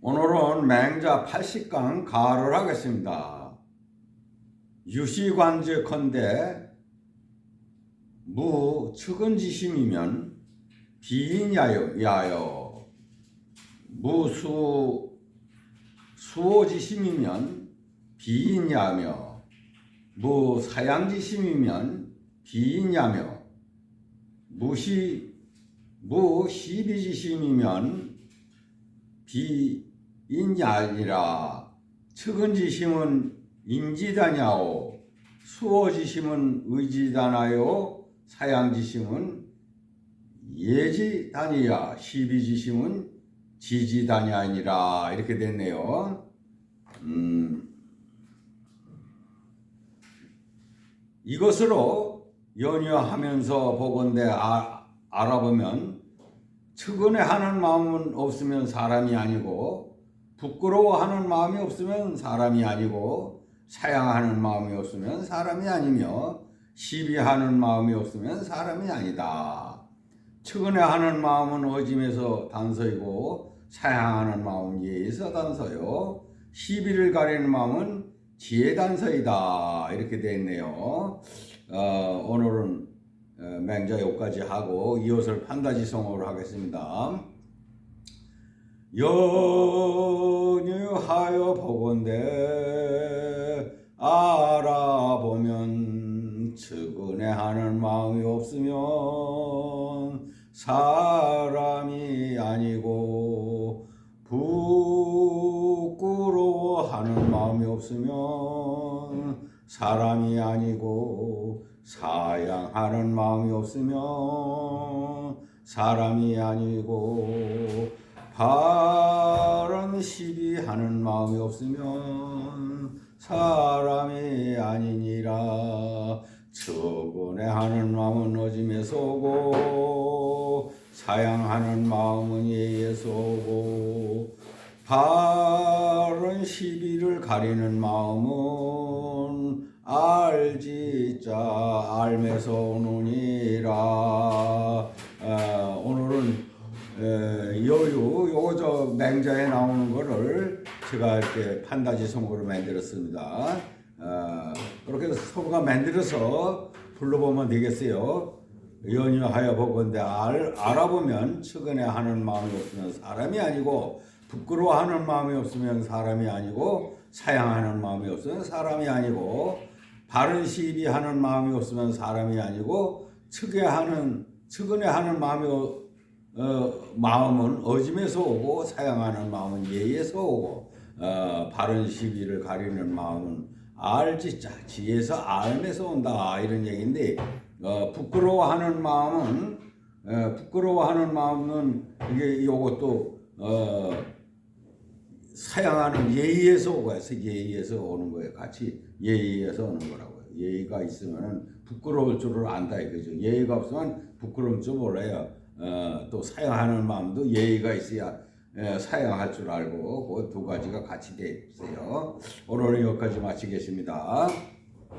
오늘은 맹자 80강 가를 하겠습니다. 유시관제컨대 무 측은지심이면 비인야여 야여 무수 수호지심이면 비인야며 무사양지심이면 비인야며 무시 무시비지심이면 비 인야니라 측은지심은 인지다냐오 수호지심은 의지다나요 사양지심은 예지다니야 시비지심은 지지다냐니라 이렇게 됐네요. 음, 이것으로 연유하면서 보건대 아, 알아보면 측은해하는 마음은 없으면 사람이 아니고 부끄러워하는 마음이 없으면 사람이 아니고 사양하는 마음이 없으면 사람이 아니며 시비하는 마음이 없으면 사람이 아니다. 측은해하는 마음은 어짐에서 단서이고 사양하는 마음은 예에서 단서요. 시비를 가리는 마음은 지혜 단서이다. 이렇게 되어 있네요. 어, 오늘은 어, 맹자 요까지 하고 이것을 판다지성어로 하겠습니다. 연유하여 보건대 알아보면 측은해하는 마음이 없으면 사람이 아니고 부끄러워하는 마음이 없으면 사람이 아니고 사양하는 마음이 없으면 사람이 아니고 바른 시비하는 마음이 없으면 사람이 아니니라. 측은해하는 마음은 어짐에서 오고 사양하는 마음은 예에서 오고 바른 시비를 가리는 마음은 알지 자 알면서 오느니라. 어, 오늘은 에, 여유 요거 저 맹자에 나오는 거를 제가 이렇게 판다지 성으로 만들었습니다. 어, 그렇게 서부가 만들어서 불러보면 되겠어요. 연유하여 보건대 알, 알아보면 측은해 하는 마음이 없으면 사람이 아니고 부끄러워하는 마음이 없으면 사람이 아니고 사양하는 마음이 없으면 사람이 아니고 바른 시비하는 마음이 없으면 사람이 아니고 측에 하는 측은해 하는 마음이 어, 어, 마음은 어짐에서 오고 사양하는 마음은 예에서 오고 어, 바른 시비를 가리는 마음은 알지자 지에서 알면서 온다 이런 얘기인데 어, 부끄러워하는 마음은 어, 부끄러워하는 마음은 이게 요것도 어, 사양하는 예의에서 오고 해서 예의에서 오는 거예요. 같이 예의에서 오는 거라고요. 예의가 있으면은 부끄러울 줄을 안다 이거죠. 예의가 없으면 부끄러울 줄 몰라요. 어, 또 사양하는 마음도 예의가 있어야 에, 사양할 줄 알고 그 두 가지가 같이 돼 있어요. 오늘은 여기까지 마치겠습니다.